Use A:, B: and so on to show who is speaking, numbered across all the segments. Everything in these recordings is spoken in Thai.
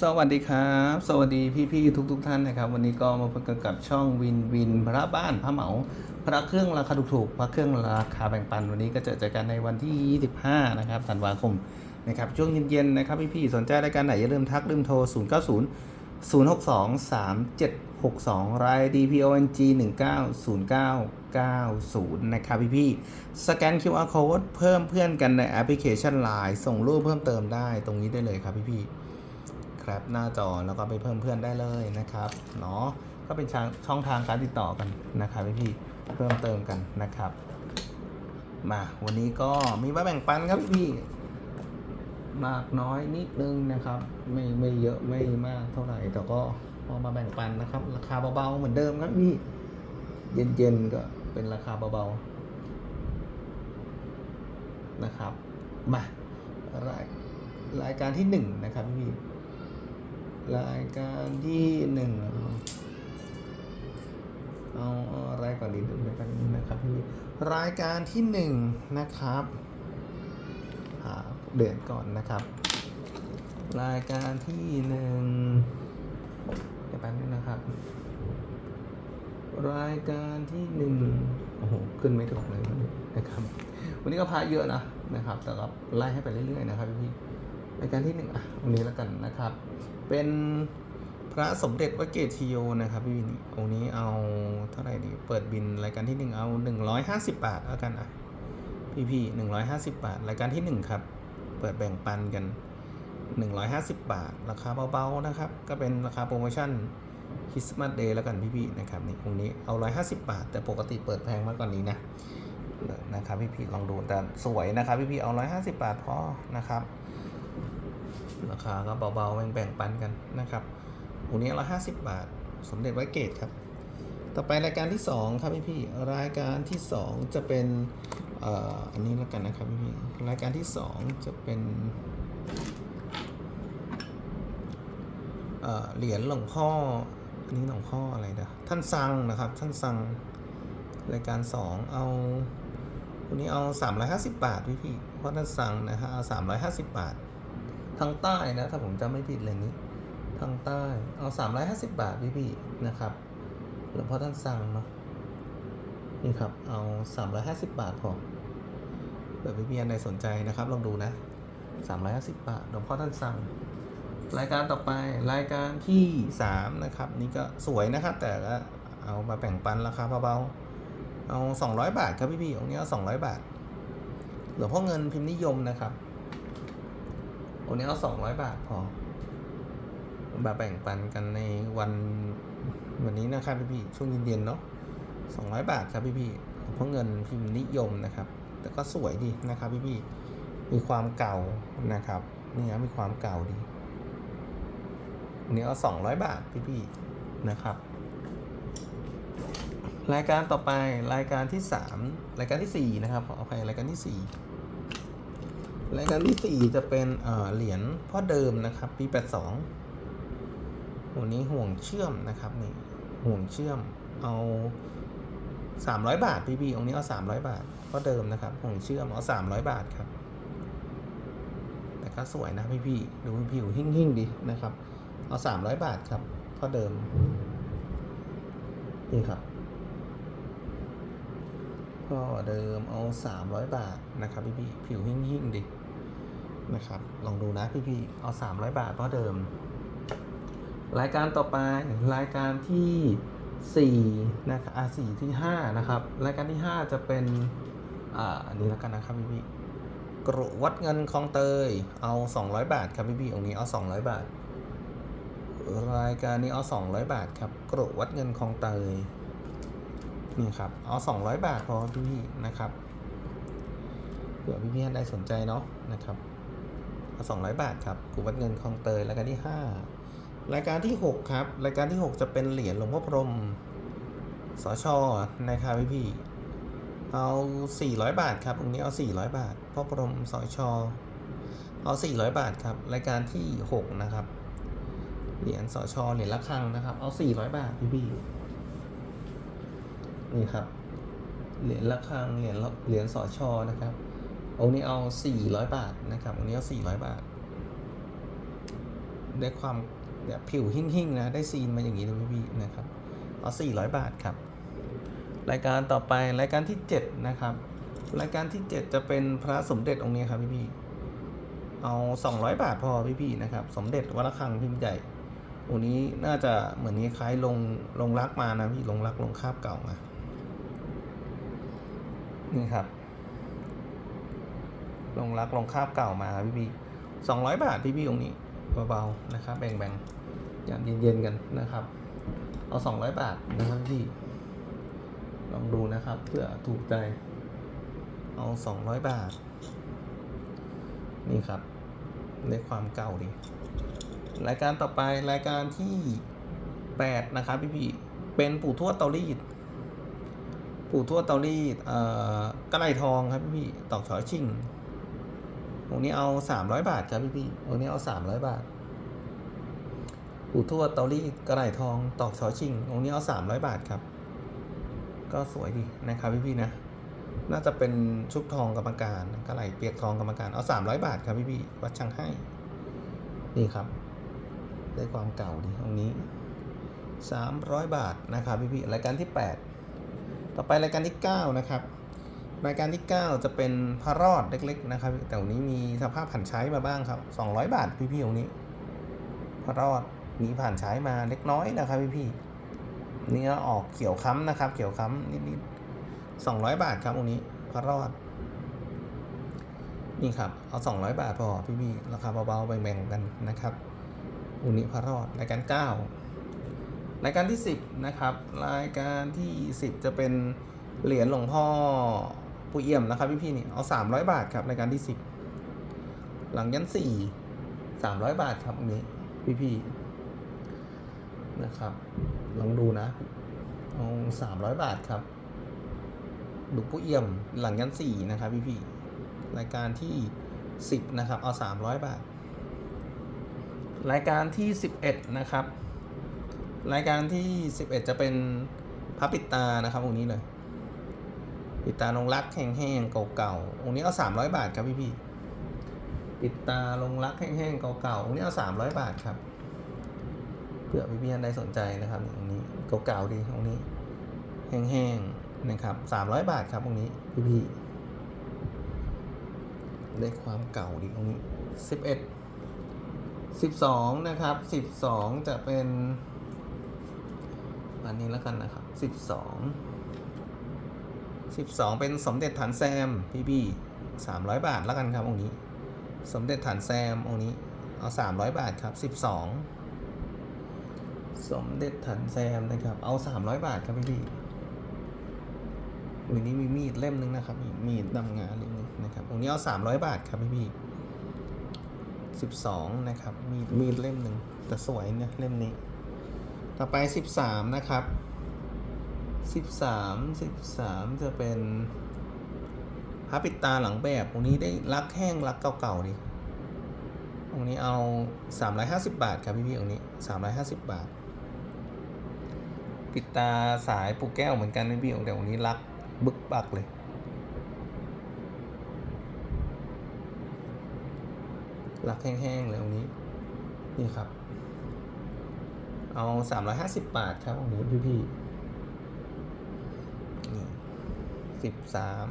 A: สวัสดีครับ สวัสดีพี่ๆทุกๆทท่านนะครับ วันนี้ก็มาพบกันกับช่องวินวินพระบ้านพระเหมา พระเครื่องราคาถูกๆพระเครื่องราคาแบ่งปัน วันนี้ก็เจอเจอกันในวันที่ 25 นะครับธันวาคมนะครับช่วงเย็นๆนะครับพี่ๆสนใจรายการไหนอย่าลืมทักลืมโทร 090 062 3762 ราย DPONG 190990 นะครับพี่ๆสแกน QR code เพิ่มเพื่อนกันในแอปพลิเคชัน Line ส่งรูปเพิ่มเติมได้ตรงนี้ได้เลยครับพี่ๆ ครับหน้าจอแล้วก็ไปเพิ่มเพื่อนได้เลยนะครับเนาะก็เป็นช่องช่องทางการติดต่อกันนะครับพี่เพิ่มเติมกันนะครับ มาวันนี้ก็มีมาแบ่งปันครับพี่มากน้อยนิดนึงนะครับ ไม่ไม่เยอะไม่มากเท่าไหร่แต่ก็พอมาแบ่งปันนะครับ ราคาเบาๆเหมือนเดิมครับพี่เย็นๆก็เป็นราคาเบาๆนะครับมารายรายการที่หนึ่งนะครับพี่ รายการที่หนึ่งเอาอะไรก่อนดีดูด้วยกันนะครับพี่รายการที่หนึ่งนะครับหาเดือนก่อนนะครับ รายการที่หนึ่งเดี๋ยวแป๊บนึงนะครับ รายการที่หนึ่งโอ้โหขึ้นไม่ถูกเลยวันนี้นะครับ วันนี้ก็พาเยอะนะนะครับ แต่ก็ไล่ให้ไปเรื่อยๆนะครับพี่รายการที่หนึ่งอะวันนี้แล้วกันนะครับ เป็นพระสมเด็จวัดเกตทิโยนะครับพี่วินองค์นี้เอาเท่าไหร่ดี เปิดบินรายการที่หนึ่งเอาหนึ่งร้อยห้าสิบบาทแล้วกันอะ พี่พี่หนึ่งร้อยห้าสิบบาท รายการที่หนึ่งครับ เปิดแบ่งปันกันหนึ่งร้อยห้าสิบบาท ราคาเบาๆนะครับ ก็เป็นราคาโปรโมชั่นคริสต์มาสเดย์แล้วกันพี่ๆนะครับนี่องค์นี้เอาร้อยห้าสิบบาท แต่ปกติเปิดแพงมากกว่านี้นะนะครับพี่ๆลองดูแต่สวยนะครับพี่ๆเอาร้อยห้าสิบบาทพอนะครับ ราคาก็เบาๆแบ่งๆปันกันนะครับองค์นี้ร้อยห้าสิบบาท สมเด็จไวเกตครับ ต่อไปรายการที่สองครับพี่พี่รายการที่สองจะเป็นเอ่ออันนี้แล้วกันนะครับพี่พี่รายการที่สองจะเป็นเอ่อเหรียญหลวงพ่ออันนี้หลวงพ่ออะไรนะท่านซังนะครับ ท่านซังรายการสองเอาวันนี้เอาสามร้อยห้าสิบบาทพี่พี่เพราะท่านซังนะฮะเอาสามร้อยห้าสิบบาท ทางใต้นะถ้าผมจำไม่ผิดเลยนี้ทางใต้เอาสามร้อยห้าสิบบาทพี่พี่นะครับหลวงพ่อท่านสั่งเนาะนี่ครับเอาสามร้อยห้าสิบบาทพอเผื่อพี่พี่อันใดสนใจนะครับลองดูนะสามร้อยห้าสิบบาทหลวงพ่อท่านสั่ง รายการต่อไปรายการที่สามนะครับ นี่ก็สวยนะครับ แต่ก็เอามาแบ่งปันราคาเบาๆเอาสองร้อยบาทครับพี่พี่องค์นี้เอาสองร้อยบาทหลวงพ่อเงินพิมพ์นิยมนะครับ วันนี้เอาสองร้อยบาทพอมาแบ่งปันกันในวันวันนี้นะครับพี่พี่ช่วงเย็นๆเนาะสองร้อยบาทครับพี่พี่เพราะเงินพิมพ์นิยมนะครับ แต่ก็สวยดีนะครับพี่พี่มีความเก่านะครับนี่นะมีความเก่าดีวันนี้เอาสองร้อยบาทพี่พี่นะครับ รายการต่อไปรายการที่สามรายการที่สี่นะครับขออภัยรายการที่สี่ รายการที่สี่จะเป็นเหรียญพ่อเดิมนะครับ ปีแปดสองวันนี้ห่วงเชื่อมนะครับนี่ห่วงเชื่อมเอาสามร้อยบาทพี่พี่องค์นี้เอาสามร้อยบาทพ่อเดิมนะครับห่วงเชื่อมเอาสามร้อยบาทครับ แต่ก็สวยนะพี่พี่ดูผิวหิ่งๆดีนะครับ เอาสามร้อยบาทครับพ่อเดิมนี่ครับก็เดิมเอา 300 บาทนะครับพี่พี่ผิวหิ่งๆดิ นะครับ ลองดูนะพี่พี่ๆเอา 300 บาทเพราะเดิม รายการต่อไปรายการที่4นะครับอะสี่ที่5นะครับ รายการที่ 5 จะเป็นอ่าอันนี้แล้วกันนะครับพี่พี่ๆกรุวัดเงินคลองเตยเอา 200 บาทครับพี่พี่ๆองค์นี้เอา 200 บาท รายการนี้เอา 200 บาทครับกรุวัดเงินคลองเตยนี่ครับเอา 200 บาทพอพี่ๆนะครับเผื่อพี่ๆได้สนใจเนาะนะครับ 200 บาทครับกูวัดเงินคลองเตยรายการที่ 5 รายการที่ 6 ครับ รายการที่ 6 จะเป็นเหรียญหลวงพ่อพรมสชนะครับพี่ๆเอา 400 บาทครับองค์นี้เอา 400 บาทพ่อพรมสชเอา 400 บาทครับ รายการที่ 6 นะครับ เหรียญสชเหรียญละครังนะครับ เอา 400 บาทพี่ๆนี่ครับ เหรียญละครังเหรียญเหรียญสอชอนะครับ องค์นี้เอา 400 บาทนะครับองค์นี้เอา400 บาท ได้ความแบบผิวหิ่งๆนะ ได้ซีนมาอย่างนี้เลยพี่นะครับ เอา 400 บาทครับ รายการต่อไปรายการที่ 7 นะครับ รายการที่ 7 จะเป็นพระสมเด็จองค์นี้ครับพี่ๆเอา 200 บาทพอพี่ๆนะครับ สมเด็จวัดระฆังพิมพ์ใหญ่องค์นี้น่าจะเหมือนนี้คล้ายลงลงรักมานะพี่ลงรักลงคาบเก่ามานี่ครับ ลงรักลงคาบเก่ามาครับพี่ๆ200บาทพี่ๆองค์นี้เบาๆนะครับ แบ่งๆอย่างเย็นๆกันนะครับ เอา200บาทนะครับพี่ลองดูนะครับ เพื่อถูกใจ เอา200บาท นี่ครับในความเก่าดีรายการต่อไปรายการที่8นะครับพี่พี่เป็นปู่ทวดเตารีดปู่ทวดเตารีดเอ่อกระไรทองครับพี่พี่ตอกฉอยชิง ตรงนี้เอา300บาทครับพี่พี่ๆตรงนี้เอา300บาทปู่ทวดเตารีดกระไรทองตอกฉอยชิงตรงนี้เอา300บาทครับ ก็สวยดีนะครับพี่พี่นะ น่าจะเป็นชุบทองกรรมการกระไหลเปียกทองกรรมการเอา300บาทครับพี่พี่วัดช่างให้นี่ครับได้ความเก่าดีตรงนี้ 300 บาทนะครับพี่พี่รายการที่ 8 ต่อไปรายการที่ 9 นะครับ รายการที่ 9 จะเป็นพระรอดเล็ก ๆ นะครับ แต่วันนี้มีสภาพผ่านใช้มาบ้างครับ 200 บาทพี่ๆตรงนี้พระรอดมีผ่านใช้มาเล็กน้อยนะครับพี่ๆเนื้อออกเขียวค้ำนะครับ เขียวค้ำนิดๆ200 บาทครับตรงนี้พระรอด นี่ครับเอา 200 บาทพอพี่ๆราคาเบาๆแบ่งๆกันนะครับอุนิพระรอดรายการ 9 รายการที่ 10 นะครับ รายการที่ 10 จะเป็นเหรียญหลวงพ่อ ปู่เอี่ยมนะครับพี่พี่นี่เอา300บาทครับรายการที่10หลังยัน4 300บาทครับอันนี้พี่พี่นะครับ ลองดูนะเอา300บาทครับหลวงปู่เอี่ยมหลังยัน4นะครับพี่พี่รายการที่10นะครับ เอา300บาท รายการที่11นะครับ รายการที่11จะเป็นพระปิดตานะครับองนี้เลย ปิดตาลงรักแห้งๆเก่าๆ องค์นี้เอา300บาทครับพี่พี่ๆปิดตาลงรักแห้งๆเก่าๆ องค์นี้เอา300บาทครับ เผื่อพี่พี่ๆท่านใดสนใจนะครับองค์นี้เก่าๆดีองค์นี้ แห้งๆนะครับ300บาทครับองค์นี้พี่พี่ๆได้ความเก่าดีองค์นี้11สิบสองนะครับสิบสองจะเป็นอันนี้แล้วกันนะครับสิบสอง สิบสองเป็นสมเด็จฐานแซมพี่พี่สามร้อยบาทแล้วกันครับองค์นี้ สมเด็จฐานแซมองค์นี้เอาสามร้อยบาทครับสิบสองสมเด็จฐานแซมนะครับ เอาสามร้อยบาทครับพี่พี่วันนี้มีมีดเล่มนึงนะครับ มีดดำงานเล่มนึงนะครับองค์นี้เอาสามร้อยบาทครับพี่พี่สิบสองนะครับมีดมีดเล่มหนึ่งแต่สวยเนี่ยเล่มนี้ ต่อไปสิบสามนะครับ สิบสามสิบสามจะเป็นพระปิดตาหลังแบบองนี้ได้รักแห้งรักเก่าๆดิองนี้เอาสามร้อยห้าสิบบาทครับพี่พี่ๆองนี้สามร้อยห้าสิบบาท ปิดตาสายปูแก้วเหมือนกันพี่ๆองแต่องนี้รักบึกบักเลยหลักแห้งๆเลยตรงนี้ นี่ครับ เอาสามร้อยห้าสิบบาทครับตรงนี้พี่ๆนี่ สิบสาม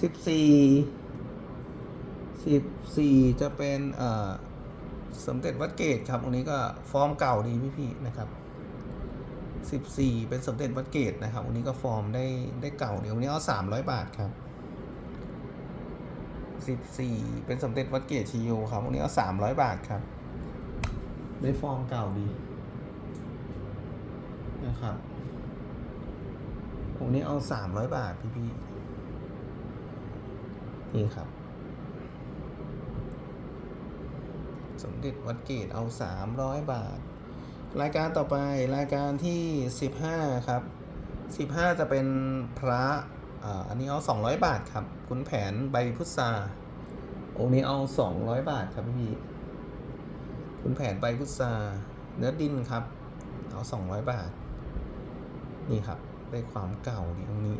A: สิบสี่สิบสี่จะเป็นเอ่อสมเด็จวัดเกตครับตรงนี้ก็ฟอร์มเก่าดีพี่ๆนะครับสิบสี่เป็นสมเด็จวัดเกตนะครับตรงนี้ก็ฟอร์มได้ได้เก่าเดี๋ยวนี้เอาสามร้อยบาทครับสิบสี่เป็นสมเด็จวัดเกตชีโยครับวันนี้เอาสามร้อยบาทครับ ได้ฟอร์มเก่าดีนะครับ วันนี้เอาสามร้อยบาทพี่พี่นี่ครับ สมเด็จวัดเกตเอาสามร้อยบาท รายการต่อไปรายการที่สิบห้าครับสิบห้าจะเป็นพระอันนี้เอาสองร้อยบาทครับขุนแผนใบพุทราองค์นี้เอาสองร้อยบาทครับพี่พี่ขุนแผนใบพุทราเนื้อดินครับ เอาสองร้อยบาท นี่ครับ ได้ความเก่าดีตรงนี้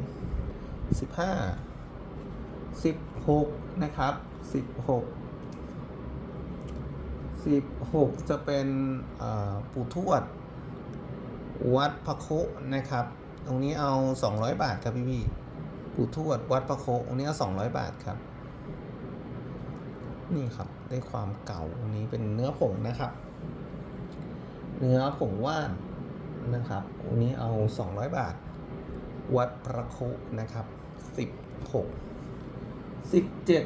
A: สิบห้าสิบหกนะครับสิบหกสิบหกจะเป็นปู่ทวด วัดพระโคนะครับ ตรงนี้เอาสองร้อยบาทครับพี่พี่ปู่ทวดวัดพระโคตรงนี้เอาสองร้อยบาทครับ นี่ครับได้ความเก่าตรงนี้เป็นเนื้อผงนะครับ เนื้อผงว่านนะครับตรงนี้เอาสองร้อยบาท วัดพระโคนะครับสิบหกสิบเจ็ด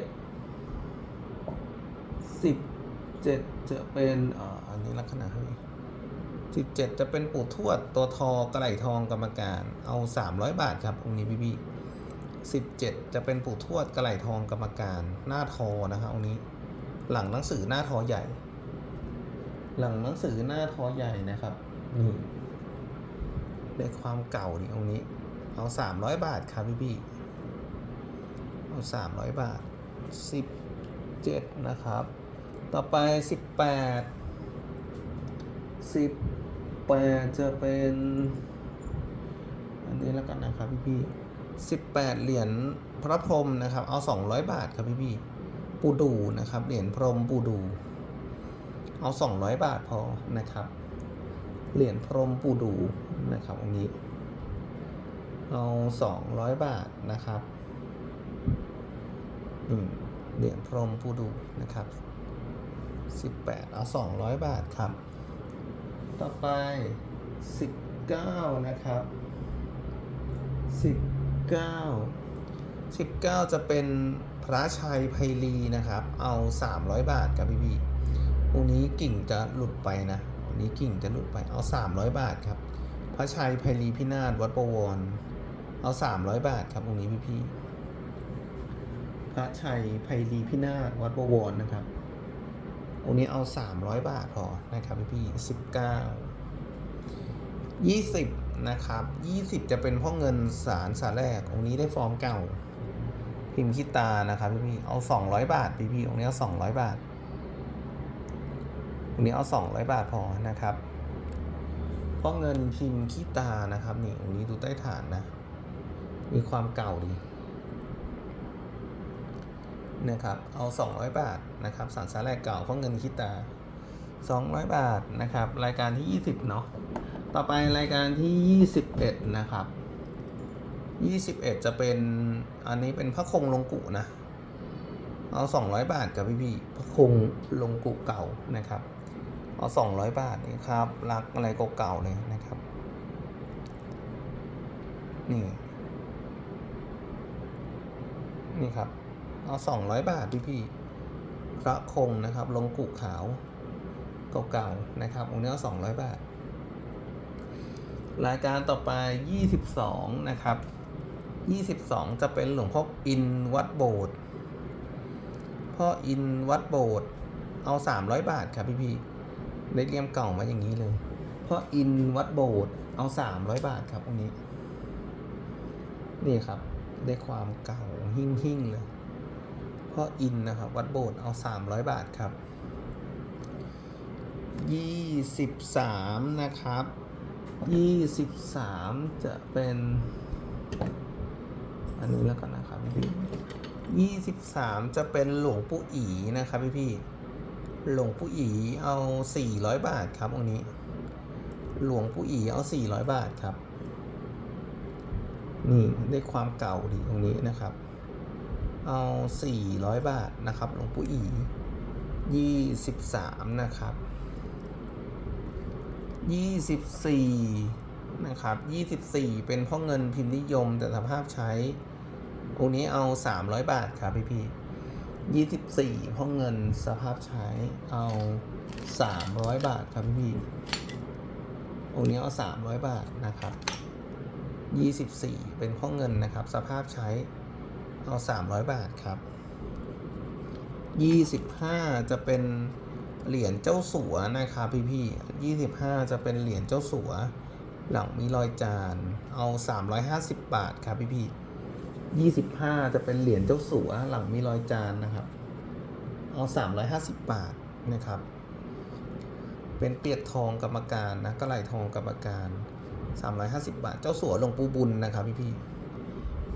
A: สิบเจ็ดจะเป็นอ่อันนี้ลักษณะให้สิบเจ็ดจะเป็นปู่ทวดตัวทอกระไหลทองกรรมการ เอาสามร้อยบาทครับองค์นี้พี่พี่สิบเจ็ดจะเป็นปู่ทวดกระไหลทองกรรมการ หน้าทอนะครับองค์นี้หลังหนังสือหน้าทอใหญ่ หลังหนังสือหน้าทอใหญ่นะครับนี่ได้ความเก่าดิองค์นี้ เอาสามร้อยบาทครับพี่พี่เอาสามร้อยบาทสิบเจ็ดนะครับ ต่อไปสิบแปดสิบแปดจะเป็น อันนี้แล้วกันนะครับพี่พี่สิบแปดเหรียญพระพรหมนะครับ เอาสองร้อยบาทครับพี่พี่ปูดูนะครับ เหรียญพรหมปูดู เอาสองร้อยบาทพอนะครับ เหรียญพรหมปูดูนะครับอันนี้ เอาสองร้อยบาทนะครับอืมเหรียญพรหมปูดูนะครับสิบแปดเอาสองร้อยบาทครับ ต่อไปสิบเก้านะครับสิบเก้าสิบเก้าจะเป็นพระชัยไพลีนะครับ เอาสามร้อยบาทครับพี่พี่องค์นี้กิ่งจะหลุดไปนะองค์นี้กิ่งจะหลุดไปเอาสามร้อยบาทครับ พระชัยไพลีพินาศวัดประวร เอาสามร้อยบาทครับองค์นี้พี่พี่พระชัยไพลีพินาศวัดประวรนะครับองค์นี้เอาสามร้อยบาทพอนะครับพี่พี่สิบเก้ายี่สิบนะครับยี่สิบจะเป็นพ่อเงินสารสารแรกองค์นี้ได้ฟอร์มเก่า พิมพ์คิตานะครับพี่พี่เอาสองร้อยบาทพี่พี่องค์นี้เอาสองร้อยบาทองค์นี้เอาสองร้อยบาทพอนะครับพ่อเงินพิมพ์คิตานะครับนี่องค์นี้ดูใต้ฐานนะ มีความเก่าดีนะครับเอา 200 บาทนะครับสารสาแรกเก่าเพราะเงินคิดตา 200 บาทนะครับรายการที่ 20 เนาะต่อไปรายการที่ 21 นะครับ 21 จะเป็นอันนี้เป็นพระคงลงกุนะเอา 200 บาทกับพี่พี่พระคงลงกุเก่านะครับเอา 200 บาทนี่ครับรักอะไรเก่าๆเลยนะครับนี่ นี่ครับ เอาสองร้อยบาทพี่พี่พระคงนะครับลงกุขาวเก่าๆนะครับองค์นี้เอาสองร้อยบาท รายการต่อไปยี่สิบสองนะครับยี่สิบสองจะเป็นหลวงพ่ออินวัดโบสถ์พ่ออินวัดโบสถ์เอาสามร้อยบาทครับพี่พี่ได้เรียมเก่ามาอย่างนี้เลยพ่ออินวัดโบสถ์เอาสามร้อยบาทครับองค์นี้ นี่ครับ ได้ความเก่าหิ่งหิ่งเลยพ่ออินนะครับ วัดโบสถ์เอาสามร้อยบาทครับยี่สิบสามนะครับยี่สิบสามจะเป็น อันนี้แล้วกันนะครับพี่ยี่สิบสามจะเป็นหลวงปู่อีนะครับพี่พี่หลวงปู่อีเอาสี่ร้อยบาทครับองนี้ หลวงปู่อีเอาสี่ร้อยบาทครับ นี่ได้ความเก่าดีตรงนี้นะครับ เอาสี่ร้อยบาทนะครับหลวงปู่อียี่สิบสามนะครับยี่สิบสี่นะครับยี่สิบสี่เป็นพ่อเงินพิมพ์นิยมแต่สภาพใช้องค์นี้เอาสามร้อยบาทครับพี่พี่ยี่สิบสี่พ่อเงินสภาพใช้เอาสามร้อยบาทครับพี่พี่องค์นี้เอาสามร้อยบาทนะครับ 24 เป็นพ่อเงินนะครับ สภาพใช้เอา 300 บาทครับ 25 จะเป็นเหรียญเจ้าสัวนะครับพี่พี่25 จะเป็นเหรียญเจ้าสัว หลังมีรอยจานเอา 350 บาทครับพี่พี่25 จะเป็นเหรียญเจ้าสัว หลังมีรอยจานนะครับ เอา 350 บาทนะครับ เป็นเปียกทองกรรมการนะกระไหลทองกรรมการ 350บาท เจ้าสัวหลวงปู่บุญนะครับพี่พี่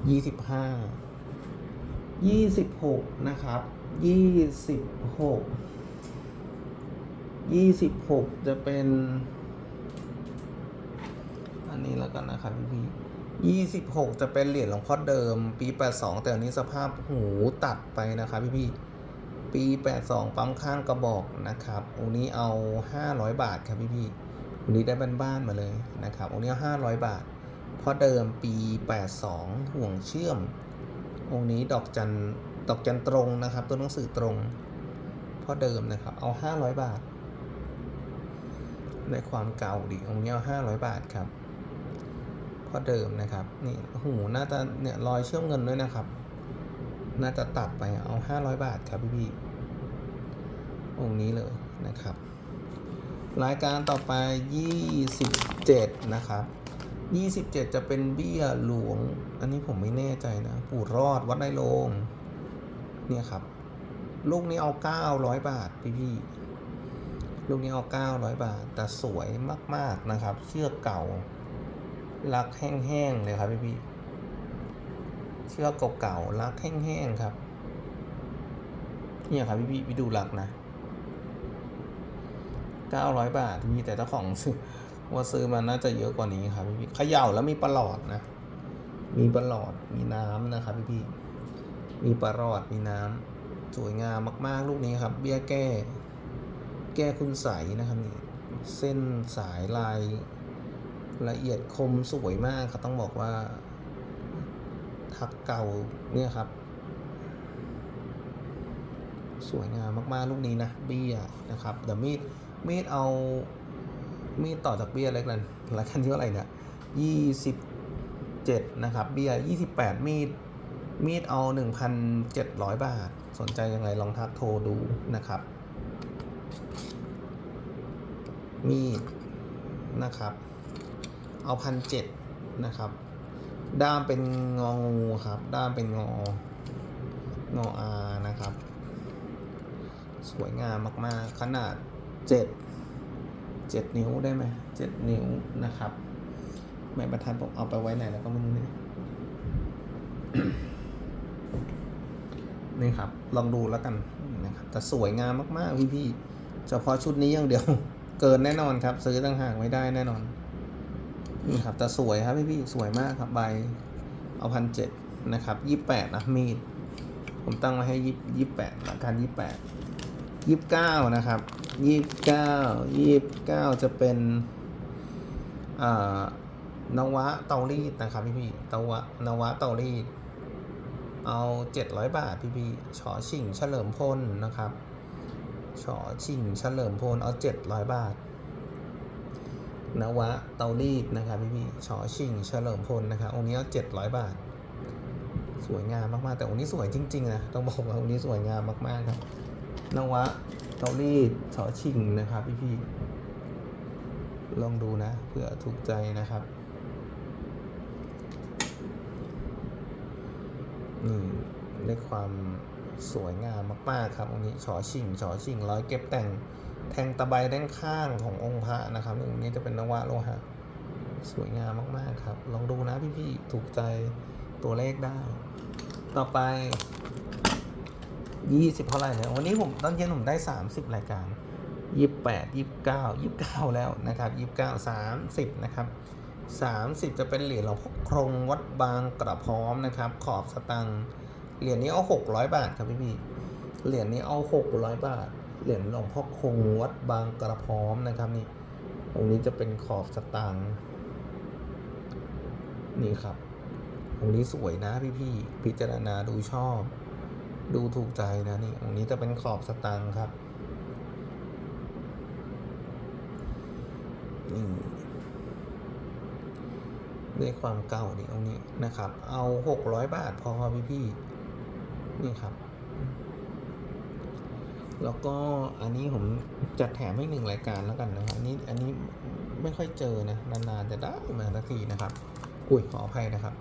A: ยี่สิบห้ายี่สิบหกนะครับยี่สิบหกยี่สิบหกจะเป็น อันนี้แล้วกันนะครับพี่พี่ยี่สิบหกจะเป็นเหรียญหลวงพ่อเดิม ปีแปดสองแต่อันนี้สภาพหูตัดไปนะครับพี่พี่ปีแปดสองปั๊มข้างกระบอกนะครับองค์นี้เอาห้าร้อยบาทครับพี่พี่ องนี้ได้บ้านๆมาเลยนะครับองค์นี้ห้าร้อยบาท เพราะเดิมปีแปดสองห่วงเชื่อม องค์นี้ดอกจันดอกจันตรงนะครับ ตัวหนังสือตรงเพราะเดิมนะครับ เอาห้าร้อยบาท ในความเก่าดีองค์นี้เอาห้าร้อยบาทครับเพราะเดิมนะครับนี่หูน่าจะเนี่ยรอยเชื่อมเงินด้วยนะครับ น่าจะตัดไปเอาห้าร้อยบาทครับพี่พี่ๆองค์นี้เลยนะครับ รายการต่อไปยี่สิบเจ็ดนะครับยี่สิบเจ็ดจะเป็นเบี้ยหลวง อันนี้ผมไม่แน่ใจนะ ปู่รอดวัดในโรงเนี่ยครับ ลูกนี้เอาเก้าร้อยบาท พี่พี่ลูกนี้เอา 900 บาท แต่สวยมาก ๆ นะครับ เชือกเก่า ลักแห้ง ๆ เลยครับ พี่พี่เชือกเก่าๆลักแห้ง ๆ ครับ เนี่ยครับ พี่พี่พี่ดูลักนะ 900 บาทพี่แต่เจ้าของซื้อว่าซื้อมาน่าจะเยอะกว่านี้ครับพี่พี่เขย่าแล้วมีประหลอดนะ มีประหลอดมีน้ำนะครับพี่พี่มีประหลอดมีน้ำสวยงามมากๆ ลูกนี้ครับ เบี้ยแก้ แก้คุณใสนะครับนี่เส้นสายลายละเอียดคมสวยมากครับต้องบอกว่า ทักเก่าเนี่ยครับ สวยงามมากๆ ลูกนี้นะเบี้ยนะครับเดี๋ยวมีดมีดเอามีดต่อจากเบี้ยเล็กนั้นรการที่เท่าไหร่เนี่ยยี่สิบเจ็ดนะครับเบี้ยยี่สิบแปดมีดมีดเอาหนึ่งพันเจ็ดร้อยบาท สนใจยังไงลองทักโทรดูนะครับ มีดนะครับ เอาพันเจ็ดนะครับ ด้ามเป็นงองูครับ ด้ามเป็นงองออานะครับ สวยงามมากๆ ขนาดเจ็ดเจ็ดนิ้วได้ไหมเจ็ดนิ้วนะครับแม่ประธานผมเอาไปไว้ไหนแล้วก็ไม่รู้เนี่ยนี่ครับ ลองดูแล้วกันนะครับแต่สวยงามมากๆพี่พี่ๆเฉพาะชุดนี้อย่างเดียว เกินแน่นอนครับ ซื้อต่างหากไม่ได้แน่นอนนี่ครับแต่สวยครับพี่พี่ๆสวยมากครับใบเอาพันเจ็ดนะครับยี่แปดนะมีด ผมตั้งไว้ให้ยี่ยี่แปดละกันยี่แปด ยี่สิบเก้านะครับยี่สิบเก้ายี่สิบเก้าจะเป็นนวะเตารีดนะครับพี่พี่เตวะนวะเตารีด เอาเจ็ดร้อยบาทพี่พี่ชอชิงเฉลิมพลนะครับชอชิงเฉลิมพลเอาเจ็ดร้อยบาทนวะเตารีดนะครับพี่พี่ชอชิงเฉลิมพลนะครับองค์นี้เอาเจ็ดร้อยบาท สวยงามมากๆ แต่องค์นี้สวยจริงๆนะต้องบอกว่าองค์นี้สวยงามมากๆครับ นวะเตารีดชอชิงนะครับพี่พี่ๆลองดูนะเพื่อถูกใจนะครับนี่ได้ความสวยงามมาก ๆ ครับองค์นี้ฉอชิงฉอชิงร้อยเก็บแต่งแทงตะไบด้านข้างขององค์พระนะครับองค์นี้จะเป็นนวะโลหะสวยงามมาก ๆ ครับ ลองดูนะพี่ ๆ ถูกใจตัวเลขได้ ต่อไป ยี่สิบเท่าไหร่เนี่ยวันนี้ผมตอนเย็นผมได้สามสิบรายการยี่แปดยี่เก้ายี่เก้าแล้วนะครับยี่เก้าสามสิบนะครับสามสิบจะเป็นเหรียญหลวงพ่อครงวัดบางกระพร้อมนะครับ ขอบสตังเหรียญนี้เอาหกร้อยบาทครับพี่พี่เหรียญนี้เอาหกร้อยบาท เหรียญหลวงพ่อคงวัดบางกระพร้อมนะครับนี่ตรงนี้จะเป็นขอบสตังนี่ครับตรงนี้สวยนะพี่พี่พิจารณาดูชอบ ดูถูกใจนะนี่ตรงนี้จะเป็นขอบสตังค์ครับนี่ด้วยความเก่านี่ตรงนี้นะครับ เอาหกร้อยบาทพอพี่พี่นี่ครับ แล้วก็อันนี้ผมจัดแถมให้หนึ่งรายการแล้วกันนะครับอันนี้อันนี้ไม่ค่อยเจอนะนานๆจะได้มาสักทีนะครับ อุ้ยขออภัยนะครับ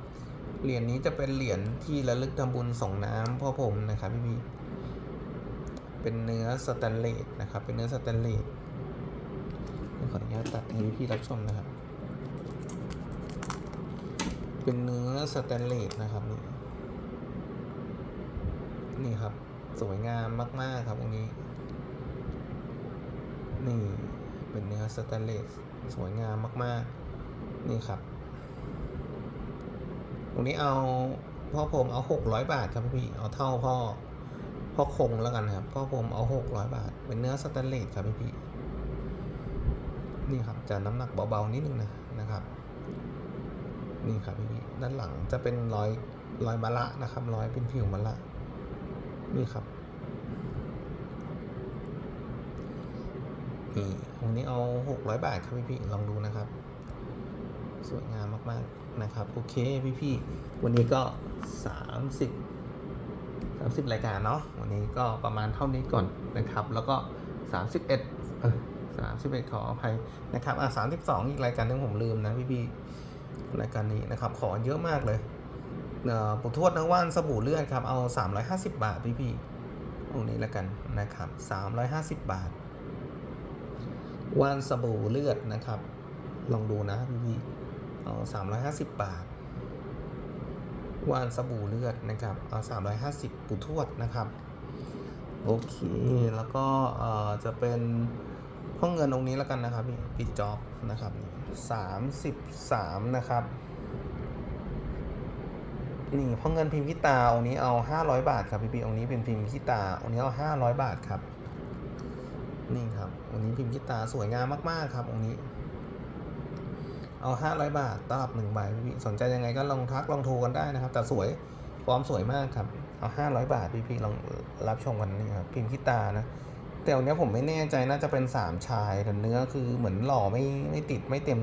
A: เหรียญนี้จะเป็นเหรียญที่ระลึกทำบุญส่งน้ำพ่อผมนะครับพี่พี่เป็นเนื้อสแตนเลสนะครับ เป็นเนื้อสแตนเลสขออนุญาตตัดให้พี่พี่รับชมนะครับ เป็นเนื้อสแตนเลสนะครับนี่นี่ครับ สวยงามมาก ๆ ครับตรงนี้ นี่เป็นเนื้อสแตนเลสสวยงามมาก ๆ นี่ครับ วันนี้เอาพ่อผมเอาหกร้อยบาทครับพี่ เอาเท่าพ่อพ่อคงแล้วกันครับ พ่อผมเอาหกร้อยบาท เป็นเนื้อสแตนเลสครับพี่พี่นี่ครับจะน้ำหนักเบาๆนิดนึงนะนะครับ นี่ครับพี่พี่ด้านหลังจะเป็นรอยรอยมะละนะครับรอยเป็นผิวมะละ นี่ครับนี่วันนี้เอาหกร้อยบาทครับพี่พี่ลองดูนะครับ สวยงามมากๆนะครับ โอเคพี่พี่วันนี้ก็สามสิบสามสิบรายการเนาะวันนี้ก็ประมาณเท่านี้ก่อนนะครับ แล้วก็สามสิบเอ็ดเออสามสิบเอ็ดขออภัยนะครับอะสามสิบสองอีกรายการนึงผมลืมนะพี่พี่รายการนี้นะครับ ขอเยอะมากเลยเอ่อปู่ทวดนะว่านสบู่เลือดครับ เอาสามร้อยห้าสิบบาทพี่พี่ตรงนี้แล้วกันนะครับสามร้อยห้าสิบบาทว่านสบู่เลือดนะครับ ลองดูนะพี่พี่ เอาสามร้อยห้าสิบบาทวานสบู่เลือดนะครับเอาสามร้อยห้าสิบปุทวดนะครับ โอเค แล้วก็เอ่อจะเป็นห้องเงินองนี้แล้วกันนะครับพี่ปิดจ็อบนะครับสามสิบสามนะครับ นี่พ่องเงินพิมพ์พิตาองนี้เอาห้าร้อยบาทครับพี่พี่องนี้เป็นพิมพ์พิตาองนี้เอาห้าร้อยบาทครับ นี่ครับองนี้พิมพ์พิตาสวยงามมากๆครับองนี้ เอาห้าร้อยบาทตลับหนึ่งใบพี่ๆสนใจยังไงก็ลองทักลองโทรกันได้นะครับ แต่สวยฟอร์มสวยมากครับ เอาห้าร้อยบาทพี่ๆลองรับชมกันนี่ครับพิมพ์พิตานะแต่วันนี้ผมไม่แน่ใจน่าจะเป็นสามชายแต่เนื้อคือเหมือนหล่อไม่ไม่ติดไม่เต็ม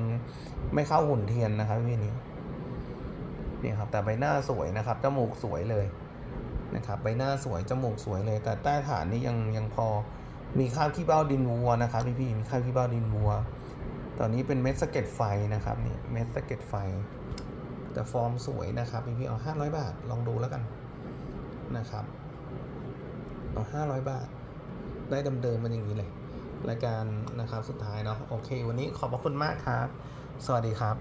A: ไม่เข้าหุ่นเทียนนะครับพี่นี้นี่ครับ แต่ใบหน้าสวยนะครับจมูกสวยเลยนะครับใบหน้าสวยจมูกสวยเลย แต่ใต้ฐานนี่ยังยังพอมีคราบขี้เบ้าดินวัวนะครับพี่ๆมีคราบขี้เบ้าดินวัว ตอนนี้เป็นเม็ดสะเก็ดไฟนะครับนี่เม็ดสะเก็ดไฟ แต่ฟอร์มสวยนะครับพี่พี่เอาห้าร้อยบาทลองดูแล้วกันนะครับเอาห้าร้อยบาท ได้เดิมๆมันอย่างนี้เลยรายการนะครับสุดท้ายเนาะโอเค วันนี้ขอบพระคุณมากครับ สวัสดีครับ